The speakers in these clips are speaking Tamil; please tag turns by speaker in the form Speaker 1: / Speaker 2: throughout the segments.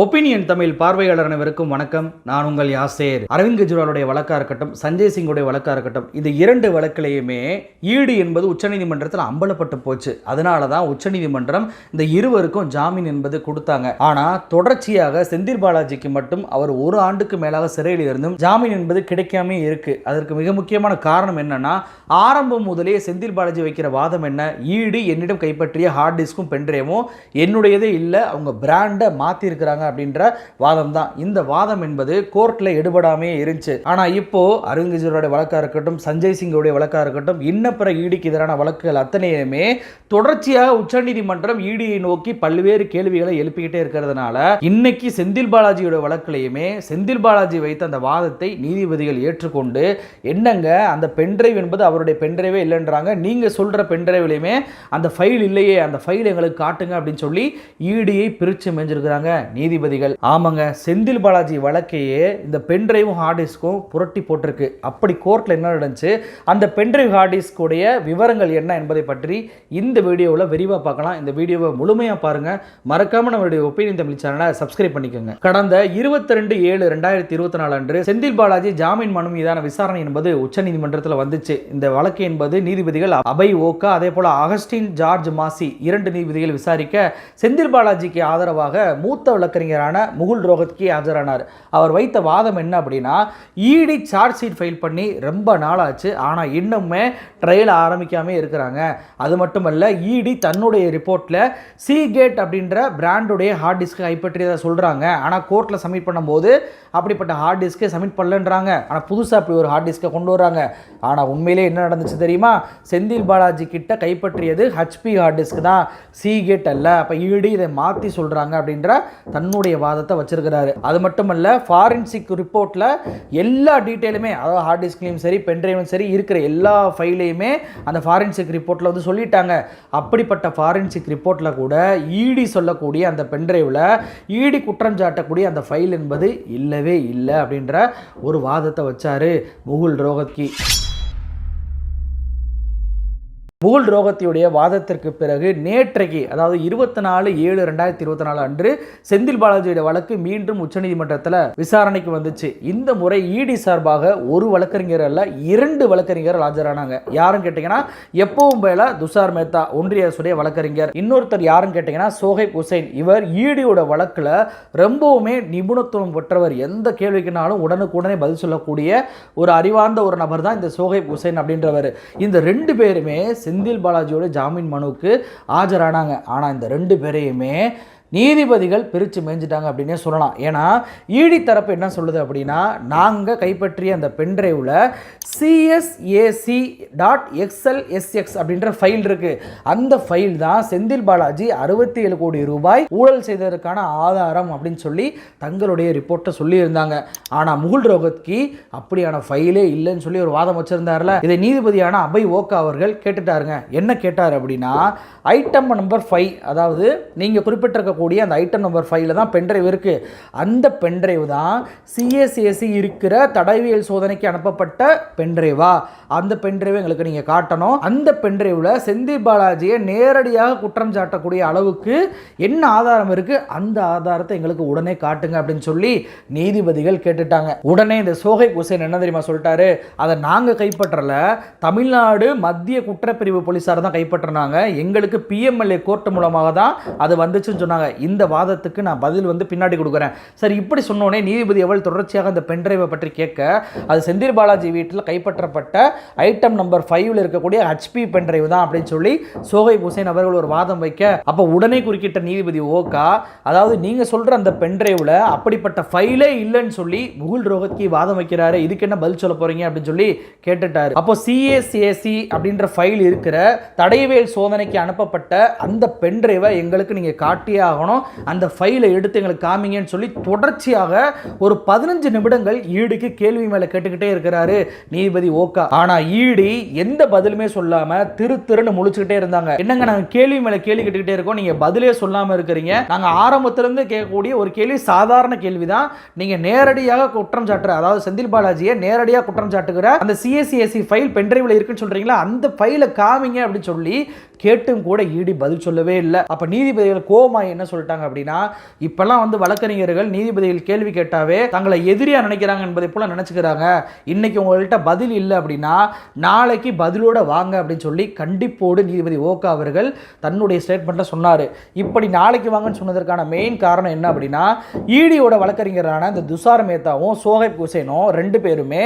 Speaker 1: ஒப்பீனியன் தமிழ் பார்வையாளர் அனைவருக்கும் வணக்கம். நான் உங்கள் யாசேர். அரவிந்த் கெஜ்ரிவாலுடைய வழக்காக இருக்கட்டும் சஞ்சய் சிங்குடைய வழக்காக இருக்கட்டும் இந்த இரண்டு வழக்கிலையுமே ஈடு என்பது உச்சநீதிமன்றத்தில் அம்பலப்பட்டு போச்சு. அதனால தான் உச்சநீதிமன்றம் இந்த இருவருக்கும் ஜாமீன் என்பது கொடுத்தாங்க. ஆனால் தொடர்ச்சியாக செந்தில் பாலாஜிக்கு மட்டும் அவர் ஒரு ஆண்டுக்கு மேலாக சிறையில் இருந்தும் ஜாமீன் என்பது கிடைக்காமே இருக்கு. அதற்கு மிக முக்கியமான காரணம் என்னன்னா ஆரம்பம் முதலே செந்தில் பாலாஜி வைக்கிற வாதம் என்ன? ஈடு என்னிடம் கைப்பற்றிய ஹார்ட் டிஸ்க்கும் பென்ட்ரைவும் என்னுடையதே இல்லை. அவங்க பிராண்டை மாற்றிருக்கிறாங்க அப்படின்ற வாதம் தான் இந்த வாதம் என்பது கோர்ட்டில் எடுபடாமே இருந்துச்சு. ஆனால் இப்போ அருங்கஜருடைய வழக்காக இருக்கட்டும் சஞ்சய் சிங்கோடைய வழக்காக இருக்கட்டும் இன்ன பிற ஈடிக்கு எதிரான வழக்குகள் அத்தனையுமே தொடர்ச்சியாக உச்சநீதிமன்றம் ஈடியை நோக்கி பல்வேறு கேள்விகளை எழுப்பிக்கிட்டே இருக்கிறதுனால இன்னைக்கு செந்தில் பாலாஜியோட வழக்குலையுமே செந்தில் பாலாஜி வைத்த அந்த வாதத்தை நீதிபதிகள் ஏற்றுக்கொண்டு என்னங்க அந்த பென்ட்ரைவ் என்பது அவருடைய பென்ட்ரைவே இல்லைன்றாங்க. நீங்கள் சொல்கிற பென்ட்ரைவ்லையுமே அந்த ஃபைல் இல்லையே அந்த ஃபைல் எங்களுக்கு காட்டுங்க அப்படின்னு சொல்லி ஈடியை பிரித்து மேஞ்சிருக்கிறாங்க. நீதிபதிகள். ஆமாங்க செந்தில் பாலாஜி வழக்கையே இந்த பென்ட்ரைவும் ஹார்டிஸ்க்கும் புரட்டி போட்டிருக்கு. அப்படி கோர்ட்டில் என்ன நடந்துச்சு? அந்த பென்ட்ரைவ் ஹார்ட் விவரங்கள் என்ன என்பதை பற்றி இந்த வீடியோவில் விரிவாக பார்க்கலாம். இந்த வீடியோவை முழுமையாக பாருங்கள் மறக்காமல் நம்மளுடைய ஒப்பீனியன் தமிழ் சேனலை சப்ஸ்கிரைப் பண்ணிக்கோங்க. கடந்த இருபத்தி ரெண்டு ஏழு ரெண்டாயிரத்தி இருபத்தி நாலு அன்று செந்தில் பாலாஜி ஜாமீன் மனு மீதான விசாரணை என்பது உச்சநீதிமன்றத்தில் வந்துச்சு. இந்த வழக்கு என்பது நீதிபதிகள் அபய் ஓக்கா அதே போல் அகஸ்டின் ஜார்ஜ் மாசி இரண்டு நீதிபதிகள் விசாரிக்க செந்தில் பாலாஜிக்கு ஆதரவாக மூத்த வழக்கறிஞரான முகுல் ரோஹத்கி ஆஜரானார். அவர் வைத்த வாதம் என்ன அப்படின்னா இடி சார்ஜ் ஷீட் ஃபைல் பண்ணி ரொம்ப நாளாச்சு. ஆனால் இன்னுமே ட்ரையல் ஆரம்பிக்காமே இருக்கிறாங்க. அது மட்டுமல்ல இடி தன்னுடைய ரிப்போர்ட்டில் சி கேட் அப்படின்ற பிராண்டுடைய ஹார்ட் டிஸ்கை கைப்பற்றியதை சொல்கிறாங்க ஆனால் கோர்ட்டில் சப்மிட் பண்ணும்போது அப்படிப்பட்ட ஹார்ட் டிஸ்கை சப்மிட் பண்ணலன்றாங்க. ஆனால் புதுசாக அப்படி ஒரு ஹார்ட் டிஸ்கை கொண்டு வராங்க ஆனால் உண்மையிலே என்ன நடந்துச்சு தெரியுமா? செந்தில் பாலாஜி கிட்ட கைப்பற்றியது ஹச்பி ஹார்ட் டிஸ்க் தான். சி கேட் அல்ல. அப்போ ஈடி இதை மாற்றி சொல்கிறாங்க அப்படின்ற தன்னுடைய வாதத்தை வச்சிருக்கிறாரு. அது மட்டுமல்ல ஃபாரன்சிக் ரிப்போர்ட்டில் எல்லா டீட்டெயிலுமே அதாவது ஹார்ட் டிஸ்க்லையும் சரி பென்ட்ரைவும் சரி இருக்கிற எல்லா ஃபைலையுமே அந்த ஃபாரன்சிக் ரிப்போர்ட்டில் வந்து சொல்லிட்டாங்க. அப்படிப்பட்ட ஃபாரன்சிக் ரிப்போர்ட்டில் கூட ஈடி சொல்லக்கூடிய அந்த பென்ட்ரைவில் ஈடி குற்றம் சாட்டக்கூடிய அந்த ஃபைல் என்பது இல்லவே இல்லை அப்படின்ற ஒரு வாதத்தை வச்சாரு முகுல் ரோஹத்கி. முகுல் ரோகத்தியுடைய வாதத்திற்கு பிறகு நேற்றைக்கு அதாவது இருபத்தி நாலு ஏழு ரெண்டாயிரத்தி இருபத்தி நாலு அன்று செந்தில் பாலாஜியுடைய வழக்கு மீண்டும் உச்சநீதிமன்றத்தில் விசாரணைக்கு வந்துச்சு. இந்த முறை இடி சார்பாக ஒரு வழக்கறிஞர் அல்ல இரண்டு வழக்கறிஞர் ஆஜரானாங்க. யாருன்னு கேட்டிங்கன்னா எப்பவும் போல துஷார் மேத்தா ஒன்றிய அரசுடைய வழக்கறிஞர். இன்னொருத்தர் யாருன்னு கேட்டிங்கன்னா சோஹைப் ஹுசைன் இவர் ஈடியோட வழக்கில் ரொம்பவுமே நிபுணத்துவம் பெற்றவர். எந்த கேள்விக்குனாலும் உடனுக்குடனே பதில் சொல்லக்கூடிய ஒரு அறிவார்ந்த ஒரு நபர் தான் இந்த சோஹைப் ஹுசைன் அப்படின்றவர். இந்த ரெண்டு பேருமே செந்தில் பாலாஜியோட ஜாமீன் மனுவுக்கு ஆஜரானாங்க. ஆனால் இந்த ரெண்டு பேரையுமே நீதிபதிகள் பிரித்து மேய்ஞ்சிட்டாங்க அப்படின்னே சொல்லலாம். ஏன்னா ஈடி தரப்பு என்ன சொல்லுது அப்படின்னா நாங்கள் கைப்பற்றிய அந்த பென்ட்ரைவில் சிஎஸ்ஏசி டாட் எக்ஸ்எல் எஸ்எக்ஸ் அப்படின்ற ஃபைல் இருக்குது அந்த ஃபைல் தான் செந்தில் பாலாஜி அறுபத்தி ஏழு கோடி ரூபாய் ஊழல் செய்ததற்கான ஆதாரம் அப்படின்னு சொல்லி தங்களுடைய ரிப்போர்ட்டை சொல்லியிருந்தாங்க. ஆனால் முகுல் ரோகத்கி அப்படியான ஃபைலே இல்லைன்னு சொல்லி ஒரு வாதம் வச்சுருந்தார்ல. இதை நீதிபதியான அபய் ஓக்கா அவர்கள் கேட்டுட்டாருங்க. என்ன கேட்டார் அப்படின்னா ஐட்டம் நம்பர் ஃபைவ் அதாவது நீங்கள் குறிப்பிட்டிருக்க குறிப்பிட்டிருக்கக்கூடிய அந்த ஐட்டம் நம்பர் ஃபைவ்ல தான் பென்ட்ரைவ் இருக்குது அந்த பென்ட்ரைவ் தான் சிஎஸ்சிஎஸ்சி இருக்கிற தடவியல் சோதனைக்கு அனுப்பப்பட்ட பென்ட்ரைவா அந்த பென்ட்ரைவை எங்களுக்கு நீங்கள் காட்டணும். அந்த பென்ட்ரைவில் செந்தில் பாலாஜியை நேரடியாக குற்றம் சாட்டக்கூடிய அளவுக்கு என்ன ஆதாரம் இருக்குது அந்த ஆதாரத்தை எங்களுக்கு உடனே காட்டுங்க அப்படின்னு சொல்லி நீதிபதிகள் கேட்டுட்டாங்க. உடனே இந்த சோகை குசேன் என்ன தெரியுமா சொல்லிட்டாரு? அதை நாங்கள் கைப்பற்றல. தமிழ்நாடு மத்திய குற்றப்பிரிவு போலீஸார் தான் கைப்பற்றினாங்க. எங்களுக்கு பிஎம்எல்ஏ கோர்ட் மூலமாக தான் அது வந்துச்சுன்னு சொன்னாங்க. இந்த வாதத்துக்கு நான் பதில் வந்து பின்னாடி கொடுக்குறேன். சார் இப்படி சொன்னோடனே நீதிபதி எவ்வளவு தொடர்ச்சியாக அந்த பென்ட்ரைவை பற்றி கேட்க அது செந்தில் பாலாஜி வீட்டில் கைப்பற்றப்பட்ட ஐட்டம் நம்பர் ஃபைவ்ல இருக்கக்கூடிய ஹச்பி பென்ட்ரைவ் தான் அப்படின்னு சொல்லி சோகை ஹுசேன் அவர்கள் ஒரு வாதம் வைக்க அப்போ உடனே குறுக்கிட்ட நீதிபதி ஓகா அதாவது நீங்கள் சொல்கிற அந்த பென்ட்ரைவில் அப்படிப்பட்ட ஃபைலே இல்லைன்னு சொல்லி முகுல் ரோஹத்கி வாதம் வைக்கிறாரு. இதுக்கு என்ன பதில் சொல்ல போறீங்க அப்படின்னு சொல்லி கேட்டுட்டாரு. அப்போ சிஏசிஏசி அப்படின்ற ஃபைல் இருக்கிற தடைவேல் சோதனைக்கு அனுப்பப்பட்ட அந்த பென்ட்ரைவை எங்களுக்கு நீங்கள் காட்டியே ஆகணும். அந்த ஃபைலை எடுத்து எங்களுக்கு காமிங்கன்னு சொல்லி தொடர்ச்சியாக ஒரு பதினஞ்சு நிமிடங்கள் ஈடுக்கு கேள்வி மேலே கேட்டுக்கிட்டே இருக்கிறாரு நீதிபதி ஓகா. ஆனால் ஈடி எந்த பதிலுமே சொல்லாம திரு திருன்னு முழிச்சுக்கிட்டே இருந்தாங்க. என்னங்க நாங்கள் கேள்வி மேலே கேள்வி கேட்டுக்கிட்டே இருக்கோம் நீங்கள் பதிலே சொல்லாம இருக்கிறீங்க. நாங்கள் ஆரம்பத்துலேருந்து கேட்கக்கூடிய ஒரு கேள்வி சாதாரண கேள்விதான். நீங்கள் நேரடியாக குற்றம் சாட்டுற அதாவது செந்தில் பாலாஜியை நேரடியாக குற்றம் சாட்டுகிற அந்த சிஎஸ்சிஎஸ்சி ஃபைல் பென்ட்ரைவில் இருக்குன்னு சொல்கிறீங்களா அந்த ஃபைலை காமிங்க அப்படின்னு சொல்லி கேட்டும் கூட ஈடி பதில் சொல்லவே இல்லை. அப்போ நீதிபதிகள் கோமா என்ன சொல்லிட்டாங்க அப்படின்னா இப்பெல்லாம் வந்து வழக்கறிஞர்கள் நீதிபதிகள் கேள்வி கேட்டாவே தங்களை எதிரியா நினைக்கிறாங்க என்பதை போல நினைச்சுக்கிறாங்க. இன்னைக்கு உங்கள்கிட்ட பதில் இல்லை அப்படின்னா நாளைக்கு பதிலோட வாங்க அப்படின்னு சொல்லி கண்டிப்போடு நீதிபதி ஓகா அவர்கள் தன்னுடைய ஸ்டேட்மெண்ட்டை சொன்னார். இப்படி நாளைக்கு வாங்கன்னு சொன்னதற்கான மெயின் காரணம் என்ன அப்படின்னா ஈடியோட வழக்கறிஞரான இந்த துஷார் மேத்தாவும் சோஹைப் ஹுசேனும் ரெண்டு பேருமே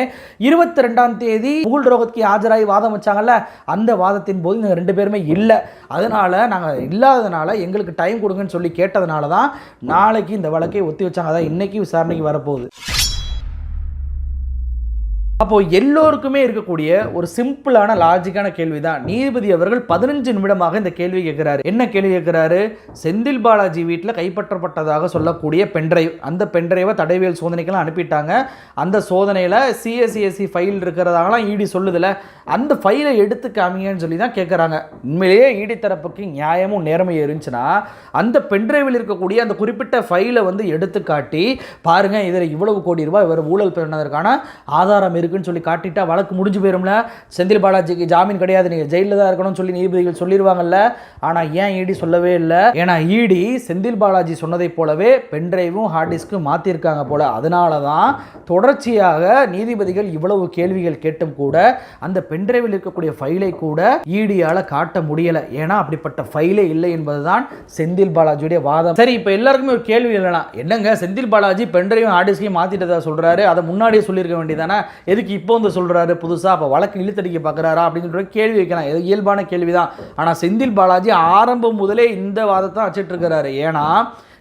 Speaker 1: இருபத்தி ரெண்டாம் தேதி முகுல் ரோகத்துக்கு ஆஜராகி வாதம் வச்சாங்கல்ல அந்த வாதத்தின் போது ரெண்டு பேருமே இல்லை. அதனால நாங்கள் இல்லாததுனால எங்களுக்கு டைம் கொடுங்கன்னு சொல்லி கேட்டதுனால தான் நாளைக்கு இந்த வழக்கை ஒத்தி வச்சாங்க. அதான் இன்னைக்கு விசாரணைக்கு வரப்போகுது. அப்போ எல்லோருக்குமே இருக்கக்கூடிய ஒரு சிம்பிளான லாஜிக்கான கேள்வி தான் நீதிபதி அவர்கள் பதினஞ்சு நிமிடமாக இந்த கேள்வி கேட்கிறாரு. என்ன கேள்வி கேட்கிறாரு? செந்தில் பாலாஜி வீட்டில் கைப்பற்றப்பட்டதாக சொல்லக்கூடிய பென்ட்ரைவ் அந்த பென்ட்ரைவை தடைவியல் சோதனைக்கெல்லாம் அனுப்பிட்டாங்க. அந்த சோதனையில் சிஎஸ்சிஎஸ்சி ஃபைல் இருக்கிறதாகலாம் இடி சொல்லுதில்ல அந்த ஃபைலை எடுத்து காமிங்கன்னு சொல்லி தான் கேட்குறாங்க. உண்மையிலேயே இடி தரப்புக்கு நியாயமும் நேர்மையும் இருந்துச்சுன்னா அந்த பென்ட்ரைவில் இருக்கக்கூடிய அந்த குறிப்பிட்ட ஃபைலை வந்து எடுத்து காட்டி பாருங்கள் இதில் இவ்வளவு கோடி ரூபாய் இவர் ஊழல் பெறினதற்கான ஆதாரம் இருக்குன்னு சொல்லி காட்டிட்டா வழக்கு முடிஞ்சு போயிரும்ல? செந்தில் பாலாஜிக்கு ஜாமீன் கிடையாது. நீங்கள் ஜெயிலில் தான் இருக்கணும்னு சொல்லி நீதிபதிகள் சொல்லிடுவாங்கல்ல ஆனால் ஏன் இடி சொல்லவே இல்லை? ஏன்னா இடி செந்தில் பாலாஜி சொன்னதைப் போலவே பென்ட்ரைவும் ஹார்ட் டிஸ்க்கும் மாற்றிருக்காங்க போல. அதனால தான் தொடர்ச்சியாக நீதிபதிகள் இவ்வளவு கேள்விகள் கேட்டும் கூட அந்த பென்ட்ரைவில் இருக்கக்கூடிய ஃபைலை கூட ஈடியால் காட்ட முடியலை. ஏன்னா அப்படிப்பட்ட ஃபைலே இல்லை என்பதுதான் செந்தில் பாலாஜியுடைய வாதம். சரி இப்போ எல்லாருக்குமே ஒரு கேள்வி இல்லைனா என்னங்க? செந்தில் பாலாஜி பென்ட்ரைவும் ஹார்ட் டிஸ்கையும் மாற்றிட்டதா சொல்கிறாரு அதை முன்னாடியே சொல்லியிருக்க வேண்டியதானே எதுக்கு இப்போ வந்து சொல்கிறாரு புதுசாக அப்போ வழக்கு இழுத்தடிக்க பார்க்குறாரா அப்படின்னு கேள்வி வைக்கலாம். இது இயல்பான கேள்வி தான் ஆனால் செந்தில் பாலாஜி ஆரம்பம் முதலே இந்த வாதத்தை வச்சிட்டு இருக்கிறாரு. ஏன்னா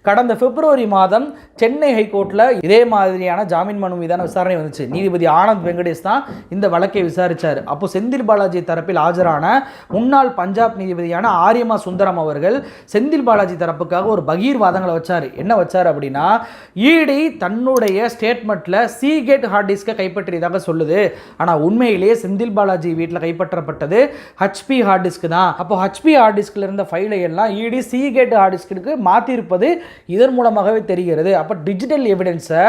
Speaker 1: கடந்த பிப்ரவரி மாதம் சென்னை ஹைகோர்ட்டில் இதே மாதிரியான ஜாமீன் மனு மீதான விசாரணை வந்துச்சு. நீதிபதி ஆனந்த் வெங்கடேஷ் தான் இந்த வழக்கை விசாரிச்சார். அப்போ செந்தில் பாலாஜி தரப்பில் ஆஜரான முன்னாள் பஞ்சாப் நீதிபதியான ஆரியமா சுந்தரம் அவர்கள் செந்தில் பாலாஜி தரப்புக்காக ஒரு பகீர் வாதங்களை வச்சார். என்ன வச்சார் அப்படின்னா ஈடி தன்னுடைய ஸ்டேட்மெண்ட்டில் சீகேட் ஹார்ட் டிஸ்கை கைப்பற்றியதாக சொல்லுது. ஆனால் உண்மையிலேயே செந்தில் பாலாஜி வீட்டில் கைப்பற்றப்பட்டது ஹச்பி ஹார்ட் டிஸ்க் தான். அப்போ ஹச்பி ஹார்ட் டிஸ்கில் இருந்த ஃபைலை எல்லாம் இடி சீகேட் ஹார்ட் டிஸ்க்கு மாற்றிருப்பது இதன் மூலமாகவே தெரிகிறது. அப்போ டிஜிட்டல் எவிடன்ஸை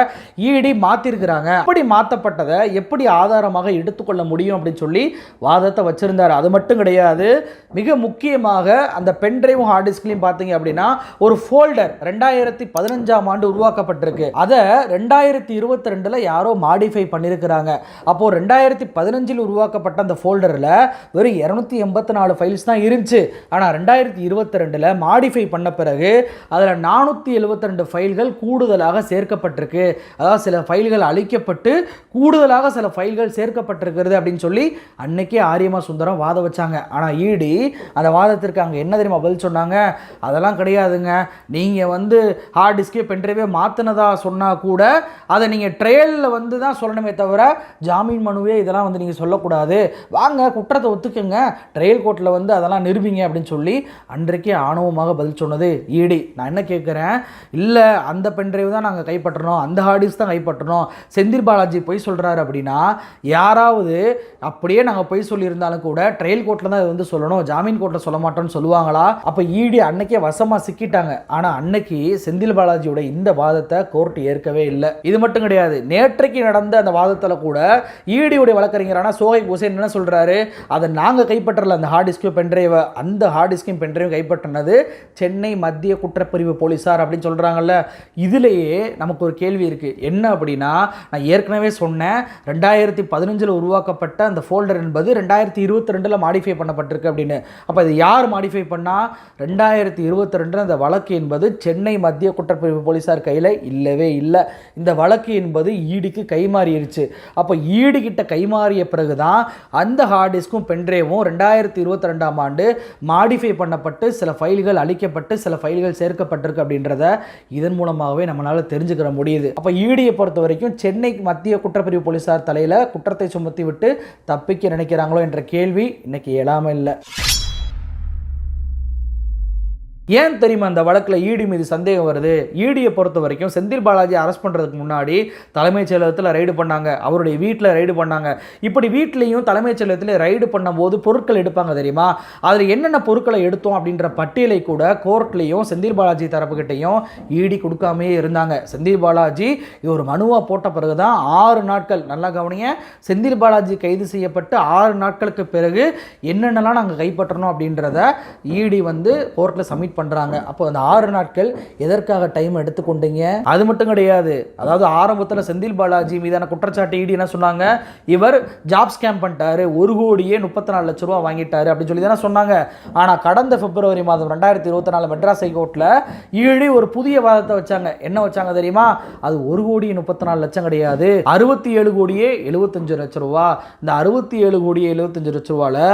Speaker 1: இடி மாற்றிருக்கிறாங்க அப்படி மாற்றப்பட்டதை எப்படி ஆதாரமாக எடுத்துக்கொள்ள முடியும் அப்படின்னு சொல்லி வாதத்தை வச்சுருந்தார். அது மட்டும் கிடையாது. மிக முக்கியமாக அந்த பென்ட்ரைவ் ஹார்ட் டிஸ்க்லையும் பார்த்தீங்க அப்படின்னா ஒரு ஃபோல்டர் ரெண்டாயிரத்தி பதினஞ்சாம் ஆண்டு உருவாக்கப்பட்டிருக்கு. அதை ரெண்டாயிரத்தி இருபத்தி ரெண்டில் யாரோ மாடிஃபை பண்ணியிருக்கிறாங்க அப்போது ரெண்டாயிரத்தி பதினஞ்சில் உருவாக்கப்பட்ட அந்த ஃபோல்டரில் வெறும் இரநூத்தி எண்பத்தி நாலு ஃபைல்ஸ் தான் இருந்துச்சு. ஆனால் ரெண்டாயிரத்தி இருபத்தி ரெண்டில் மாடிஃபை பண்ண பிறகு அதில் நானூற்றி நானூற்றி எழுபத்தி ரெண்டு ஃபைல்கள் கூடுதலாக சேர்க்கப்பட்டிருக்கு. அதாவது சில ஃபைல்கள் அழிக்கப்பட்டு கூடுதலாக சில ஃபைல்கள் சேர்க்கப்பட்டிருக்கிறது அப்படின்னு சொல்லி அன்னைக்கே ஆரியமா சுந்தரம் வாதம் வச்சாங்க. ஆனால் ஈடி அந்த வாதத்திற்கு அங்கே என்ன தெரியுமா பதில் சொன்னாங்க? அதெல்லாம் கிடையாதுங்க. நீங்கள் வந்து ஹார்ட் டிஸ்கே பென்ட்ரைவே மாற்றினதா சொன்னால் கூட அதை நீங்கள் ட்ரையலில் வந்து தான் சொல்லணுமே தவிர ஜாமீன் மனுவே இதெல்லாம் வந்து நீங்கள் சொல்லக்கூடாது. வாங்க குற்றத்தை ஒத்துக்குங்க. ட்ரையல் கோர்ட்டில் வந்து அதெல்லாம் நிரூபிங்க அப்படின்னு சொல்லி அன்றைக்கே ஆணவமாக பதில் சொன்னது ஈடி. நான் என்ன கேட்குறேன் இல்லை அந்த பென்ட்ரைவ் தான் நாங்கள் கைப்பற்றணும் அந்த ஹார்டிஸ் தான் கைப்பற்றணும். செந்தில் பாலாஜி பொய் சொல்கிறாரு அப்படின்னா யாராவது அப்படியே நாங்கள் பொய் சொல்லியிருந்தாலும் கூட ட்ரையல் கோர்ட்டில் தான் இது வந்து சொல்லணும் ஜாமீன் கோர்ட்டில் சொல்ல மாட்டோம்னு சொல்லுவாங்களா? அப்போ ஈடி அன்னைக்கே வசமாக சிக்கிட்டாங்க. ஆனால் அன்னைக்கு செந்தில் பாலாஜியோட இந்த வாதத்தை கோர்ட் ஏற்கவே இல்லை. இது மட்டும் கிடையாது நேற்றைக்கு நடந்த அந்த வாதத்தில் கூட ஈடியுடைய வழக்கறிஞரான சோஹை ஹுசேன் என்ன சொல்கிறாரு அதை நாங்கள் கைப்பற்றல அந்த ஹார்ட் டிஸ்கையும் பென்ட்ரைவை அந்த ஹார்ட் டிஸ்கையும் பென்ட்ரைவும் கைப்பற்றினது சென்னை மத்திய குற்றப்பிரிவு போலீஸார் அப்படின்னு சொல்கிறாங்கல்ல இதுலேயே நமக்கு ஒரு கேள்வி இருக்குது என்ன அப்படின்னா நான் ஏற்கனவே சொன்னேன் ரெண்டாயிரத்தி பதினஞ்சில் உருவாக்கப்பட்ட அந்த ஃபோல்டர் என்பது ரெண்டாயிரத்தி இருபத்தி ரெண்டில் மாடிஃபை பண்ணப்பட்டிருக்கு அப்படின்னு. அப்போ இது யார் மாடிஃபை பண்ணால் ரெண்டாயிரத்தி இருபத்தி ரெண்டில் அந்த வழக்கு என்பது சென்னை மத்திய குற்றப்பிரிவு போலீஸார் கையில் இல்லவே இல்லை. இந்த வழக்கு என்பது ஈடிக்கு கைமாறிடுச்சு அப்போ ஈடு கிட்ட கைமாறிய பிறகு தான் அந்த ஹார்ட் டிஸ்க்கும் பென்ட்ரைவும் ரெண்டாயிரத்தி இருபத்தி ரெண்டாம் ஆண்டு மாடிஃபை பண்ணப்பட்டு சில ஃபைல்கள் அழிக்கப்பட்டு சில ஃபைல்கள் சேர்க்கப்பட்டிருக்கு அப்படின்னு. அப்படின்றத இதன் மூலமாகவே நம்மளால் தெரிஞ்சுக்கிற முடியுது. அப்போ ஈடியை பொறுத்த வரைக்கும் சென்னை மத்திய குற்றப்பிரிவு போலீஸார் தலையில் குற்றத்தை சுமத்தி விட்டு தப்பிக்க நினைக்கிறாங்களோ என்ற கேள்வி இன்னைக்கு எழாமல் இல்லை. ஏன் தெரியுமா அந்த வழக்கில் ஈடி மீது சந்தேகம் வருது? ஈடியை பொறுத்த வரைக்கும் செந்தில் பாலாஜி அரெஸ்ட் பண்ணுறதுக்கு முன்னாடி தலைமைச் செயலகத்தில் ரைடு பண்ணாங்க. அவருடைய வீட்டில் ரைடு பண்ணாங்க. இப்படி வீட்லேயும் தலைமைச் செயலகத்தில் ரைடு பண்ணும்போது பொருட்கள் எடுப்பாங்க தெரியுமா? அதில் என்னென்ன பொருட்களை எடுத்தோம் அப்படின்ற பட்டியலை கூட கோர்ட்லேயும் செந்தில் பாலாஜி தரப்புக்கிட்டையும் ஈடி கொடுக்காமே இருந்தாங்க. செந்தில் பாலாஜி இது ஒரு மனுவாக போட்ட பிறகு தான் ஆறு நாட்கள் நல்லா கவனிங்க செந்தில் பாலாஜி கைது செய்யப்பட்டு ஆறு நாட்களுக்கு பிறகு என்னென்னலாம் நாங்கள் கைப்பற்றணும் அப்படின்றத ஈடி வந்து கோர்ட்டில் சப்மிட் பண்ணுறாங்க அப்போ அந்த ஆறு நாட்கள் எதற்காக டைம் எடுத்துக்கொண்டீங்க? அது மட்டும் கிடையாது. அதாவது ஆரம்பத்தில் செந்தில் பாலாஜி மீதான குற்றச்சாட்டு ஈடி என்ன சொன்னாங்க? இவர் ஜாப் ஸ்கேம் பண்ணிட்டாரு. ஒரு கோடியே முப்பத்தி நாலு லட்ச ரூபா வாங்கிட்டாரு அப்படின்னு சொல்லி தானே சொன்னாங்க. ஆனால் கடந்த பிப்ரவரி மாதம் ரெண்டாயிரத்தி இருபத்தி நாலு மெட்ராஸ் ஹைகோர்ட்டில் ஈடி ஒரு புதிய வாதத்தை வச்சாங்க. என்ன வச்சாங்க தெரியுமா? அது ஒரு கோடி முப்பத்தி நாலு லட்சம் கிடையாது. அறுபத்தி ஏழு கோடியே எழுபத்தஞ்சு லட்சம் ரூபா. இந்த அறுபத்தி ஏழு கோடியே எழுபத்தஞ்சு லட்ச ரூபாவில்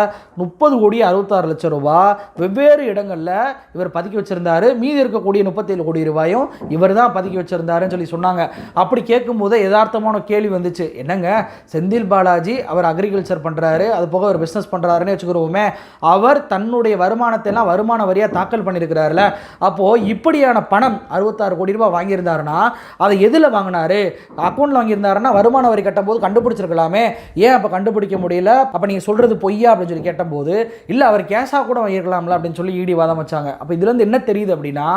Speaker 1: முப்பது கோடி அறுபத்தாறு லட்சம் ரூபா வெவ்வேறு இடங்களில் இவர் பதுக்கி வச்சிருந்தாரு. மீதி இருக்கக்கூடிய முப்பத்தேழு கோடி ரூபாயும் இவர் தான் பதுக்கி வச்சிருந்தாருன்னு சொல்லி சொன்னாங்க. அப்படி கேட்கும்போது யதார்த்தமான கேள்வி வந்துச்சு. என்னங்க? செந்தில் பாலாஜி அவர் அக்ரிகல்ச்சர் பண்ணுறாரு அது போக அவர் பிஸ்னஸ் பண்ணுறாருன்னு வச்சுக்கிறோமே அவர் தன்னுடைய வருமானத்தை எல்லாம் வருமான வரியாக தாக்கல் பண்ணியிருக்கிறாருல. அப்போது இப்படியான பணம் அறுபத்தாறு கோடி ரூபாய் வாங்கியிருந்தாருன்னா அதை எதில் வாங்கினாரு? அக்கௌண்ட்டில் வாங்கியிருந்தாருன்னா வருமான வரி கட்டும்போது கண்டுபிடிச்சிருக்கலாமே. ஏன் அப்போ கண்டுபிடிக்க முடியல? அப்போ நீங்கள் சொல்கிறது பொய்யா அப்படின்னு சொல்லி கேட்டபோது இல்லை அவர் கேஷாக கூட வாங்கியிருக்கலாம்ல அப்படின்னு சொல்லி ஈடி வாதம் வச்சாங்க. அப்போ இதுலேருந்து என்ன தெரியுது அப்படின்னா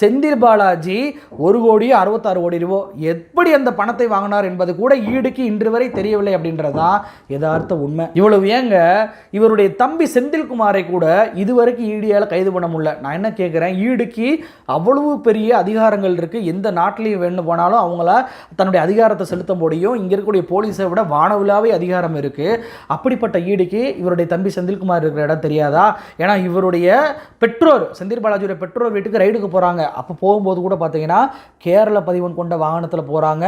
Speaker 1: செந்தில் பாலாஜி ஒரு கோடியோ அறுபத்தாறு கோடி ரூபோ எப்படி அந்த பணத்தை வாங்கினார் என்பது கூட ஈடுக்கு இன்று வரை தெரியவில்லை அப்படின்றதான் யதார்த்த உண்மை. இவ்வளவு ஏங்க இவருடைய தம்பி செந்தில்குமாரை கூட இதுவரைக்கும் ஈடியால் கைது பண்ண முடியல. நான் என்ன கேட்குறேன் ஈடுக்கு அவ்வளவு பெரிய அதிகாரங்கள் இருக்குது எந்த நாட்டிலையும் வேணும் போனாலும் அவங்கள தன்னுடைய அதிகாரத்தை செலுத்த முடியும். இங்கே இருக்கக்கூடிய போலீஸை விட வானவிழாவே அதிகாரம் இருக்குது அப்படிப்பட்ட ஈடுக்கு இவருடைய தம்பி செந்தில்குமார் இருக்கிற இடம் தெரியாதா? ஏன்னா இவருடைய பெற்றோர் செந்தில் பாலாஜியோட பெற்றோர் வீட்டுக்கு ரைடுக்கு போகிறாங்க அப்போ போகும்போது கூட பார்த்தீங்கன்னா கேரள பதிவன் கொண்ட வாகனத்தில் போகிறாங்க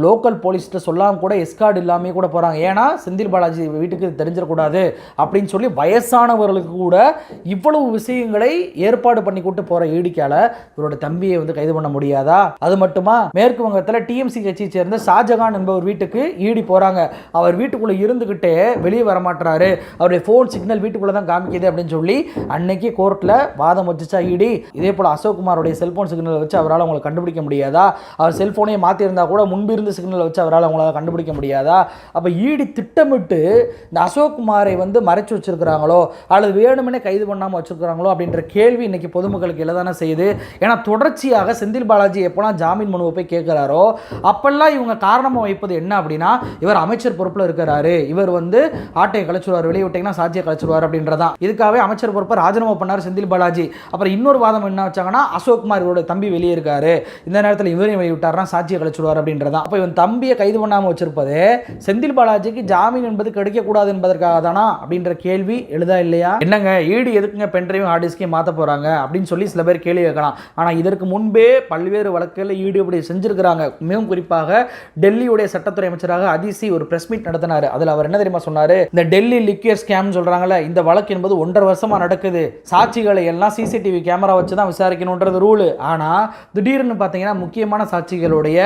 Speaker 1: லோக்கல் போலீஸ்கிட்ட சொல்லாமல் கூட எஸ்கார்டு இல்லாமே கூட போகிறாங்க ஏன்னா செந்தில் பாலாஜி வீட்டுக்கு தெரிஞ்சிடக்கூடாது அப்படின்னு சொல்லி வயசானவர்களுக்கு கூட இவ்வளவு விஷயங்களை ஏற்பாடு பண்ணி கூட்டு போகிற ஈடிக்கால இவரோட தம்பியை வந்து கைது பண்ண முடியாதா? அது மட்டுமா? மேற்கு வங்கத்தில் டிஎம்சி கட்சியை சேர்ந்த ஷாஜகான் என்பவர் வீட்டுக்கு ஈடி போகிறாங்க அவர் வீட்டுக்குள்ளே இருந்துக்கிட்டே வெளியே வரமாட்டுறாரு அவருடைய ஃபோன் சிக்னல் வீட்டுக்குள்ளே தான் காமிக்குது அப்படின்னு சொல்லி அன்னைக்கு கோர்ட்டில் வாதம் வச்சுச்சா ஐடி இதே போல் அசோக் குமாரோடைய செல்போன் சிக்னலை வச்சு அவரால் அவங்களை கண்டுபிடிக்க முடியாதா? அவர் செல்போனையே மாற்றியிருந்தா கூட முன்பிருந்த சிக்னலை வச்சு அவரால் உங்களால் கண்டுபிடிக்க முடியாதா? அப்போ ஈடி திட்டமிட்டு இந்த அசோக் குமாரை வந்து மறைச்சு வச்சிருக்கிறாங்களோ? அல்லது வேணுமெனே கைது பண்ணாமல் வச்சிருக்கிறாங்களோ? அப்படின்ற கேள்வி இன்னைக்கு பொதுமக்களுக்கு எழதானே செய்யுது. ஏன்னா தொடர்ச்சியாக செந்தில் பாலாஜி எப்போலாம் ஜாமீன் மனுவை போய் கேட்குறாரோ அப்பெல்லாம் இவங்க காரணமாக வைப்பது என்ன அப்படின்னா இவர் அமைச்சர் பொறுப்பில் இருக்கிறாரு. இவர் வந்து ஆட்டையை கழிச்சுருவார் வெளியே விட்டீங்கன்னா சாட்சியை கழிச்சுருவார் அப்படின்றதான். இதுக்காகவே அமைச்சர் பொறுப்பை ராஜினாமா பண்ணார் செந்தில் பாலாஜி. அப்புறம் இன்னொரு வாதம் என்ன வச்சாங்கன்னா அசோக் குமார் இவரோட தம்பி வெளியே இருக்காரு இந்த நேரத்தில் இவரையும் வெளியிட்டார்னா சாட்சியை கழிச்சுடுவார் அப்படின்றதான். அப்போ இவன் தம்பியை கைது பண்ணாமல் வச்சிருப்பது செந்தில் பாலாஜிக்கு ஜாமீன் என்பது கிடைக்கக்கூடாது என்பதற்காக தானா அப்படின்ற கேள்வி எழுதா இல்லையா? என்னங்க ஈடு எதுக்குங்க பென்ட்ரைவும் ஹார்டிஸ்கையும் மாற்ற போகிறாங்க அப்படின்னு சொல்லி சில பேர் கேள்வி கேட்கலாம். ஆனால் இதற்கு முன்பே பல்வேறு வழக்குகளில் ஈடு இப்படி செஞ்சிருக்கிறாங்க. மிகவும் குறிப்பாக டெல்லியுடைய சட்டத்துறை அமைச்சராக அதிசி ஒரு பிரஸ் மீட் நடத்தினார். அதில் அவர் என்ன தெரியுமா சொன்னார்? இந்த டெல்லி லிக்கியர் ஸ்கேம்னு சொல்கிறாங்கல்ல இந்த வழக்கு என்பது ஒன்றரை வருஷமாக நடக்குது. சாட்சிகளை எல்லாம் சிசிடிவி கேமரா வச்சு தான் விசாரிக்கணுன்றது ரூலு ஆனால் திடீர்னு பார்த்தீங்கன்னா முக்கியமான சாட்சிகளுடைய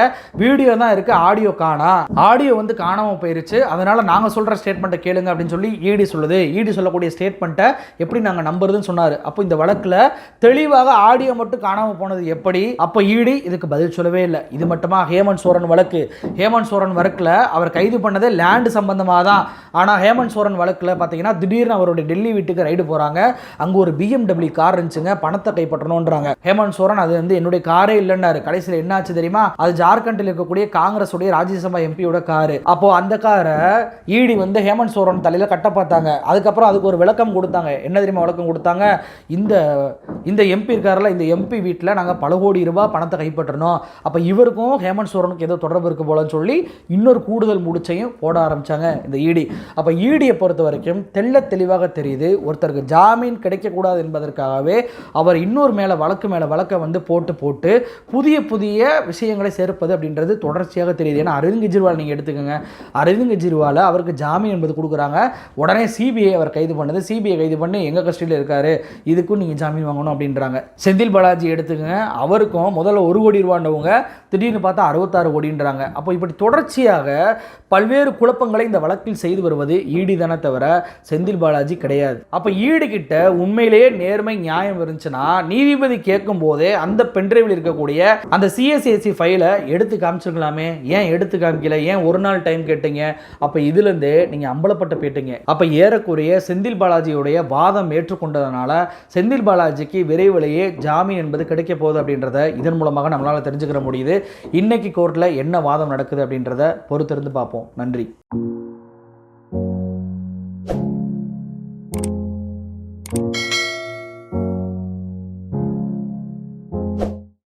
Speaker 1: வீடியோ தான் இருக்குது ஆடியோ காணா. ஆடியோ வந்து காணாமல் போயிருச்சு. அதனால் நாங்கள் சொல்கிற ஸ்டேட்மெண்ட்டை கேளுங்க அப்படின்னு சொல்லி ஈடி சொல்லுது. ஈடி சொல்லக்கூடிய ஸ்டேட்மெண்ட்டை எப்படி நாங்கள் நம்புறதுன்னு சொன்னார். அப்போ இந்த வழக்கில் தெளிவாக ஆடியோ மட்டும் காணாமல் போனது எப்படி? அப்போ ஈடி இதுக்கு பதில் சொல்லவே இல்லை. இது மட்டுமா? ஹேமந்த் சோரன் வழக்கு. ஹேமந்த் சோரன் வழக்கில் அவர் கைது பண்ணதே லேண்டு சம்பந்தமாக தான் ஆனால் ஹேமந்த் சோரன் வழக்கில் பார்த்தீங்கன்னா திடீர்னு அவருடைய டெல்லி வீட்டுக்கு ரைடு போகிறாங்க அங்கே ஒரு பிஎம்டபிள்யூ கார் இருந்துச்சுங்க. பணத்தை கைப்பற்றணுன்றாங்க ஹேமந்த் சோரன் அது வந்து என்னுடைய காரே இல்லைன்னாரு. கடைசியில் என்னாச்சு தெரியுமா? அது ஜார்க்கண்டில் இருக்கக்கூடிய காங்கிரஸ் உடைய ராஜ்யசபா எம்பியோட காரு. அப்போ அந்த காரை ஈடி வந்து ஹேமந்த் சோரன் தலையில கட்ட பார்த்தாங்க. அதுக்கப்புறம் அதுக்கு ஒரு விளக்கம் கொடுத்தாங்க. என்ன தெரியுமா விளக்கம் கொடுத்தாங்க? இந்த இந்த எம்பி இருக்காருல்ல இந்த எம்பி வீட்டில் நாங்கள் பல கோடி ரூபாய் பணத்தை கைப்பற்றணும். அப்போ இவருக்கும் ஹேமந்த் சோரனுக்கு ஏதோ தொடர்பு இருக்கு போலன்னு சொல்லி இன்னொரு கூடுதல் முடிச்சையும் போட ஆரம்பிச்சாங்க இந்த ஈடி. அப்போ ஈடியை பொறுத்த வரைக்கும் தெள்ள தெளிவாக தெரியுது. ஒருத்தருக்கு ஜாமீன் கிடைக்கக்கூடாது என்பதற்காகவே அவர் இன்னொரு மேலே வழக்கு மேலே வழக்கை வந்து போட்டு போட்டு புதிய புதிய விஷயங்களை சேர்ப்பது அப்படின்றது தொடர்ச்சியாக தெரியுது. ஏன்னா அரவிந்த் கெஜ்ரிவால் நீங்கள் எடுத்துக்கோங்க. அரவிந்த் கெஜ்ரிவால் அவருக்கு ஜாமீன் என்பது கொடுக்குறாங்க. உடனே சிபிஐ அவர் கைது பண்ணது. சிபிஐ கைது பண்ணி எங்கள் கஸ்டடியில் இருக்காரு? இதுக்கும் நீங்கள் ஜாமீன் வாங்கணும் அப்படின்றாங்க. செந்தில் பாலாஜி எடுத்துக்கங்க. அவருக்கும் முதல்ல ஒரு கோடி ரூபாண்டவங்க திடீர்னு பார்த்தா அறுபத்தாறு கோடின்றாங்க. அப்போ இப்படி தொடர்ச்சியாக பல்வேறு குழப்பங்களை இந்த வழக்கில் செய்து வருவது ஈடி தானே தவிர செந்தில் பாலாஜி கிடையாது. அப்போ ஈடு கிட்ட உண்மையிலேயே நேர்மை நியாயம் இருந்துச்சுன்னா நீதிபதி கேட்கும் போதே அந்த பென்ட்ரைவில் இருக்கக்கூடிய அந்த சிஎஸ்சிஎஸ்சி ஃபைலை எடுத்து காமிச்சிருக்கலாமே. ஏன் எடுத்து காமிக்கல? ஏன் ஒரு நாள் டைம் கேட்டீங்க? அப்போ இதுலேருந்து நீங்கள் அம்பலப்பட்டு போயிட்டீங்க. அப்போ ஏறக்குறைய செந்தில் பாலாஜியுடைய வாதம் ஏற்றுக்கொண்டதுனால செந்தில் பாலாஜிக்கு விரைவிலேயே ஜாமீன் என்பது கிடைக்க போகுது அப்படின்றத இதன் மூலமாக நம்மளால் தெரிஞ்சுக்கிற முடியுது. இன்னைக்கு கோர்ட்டில் என்ன வாதம் நடக்குது அப்படின்றத பொறுத்திருந்து பார்ப்போம். நன்றி. thank you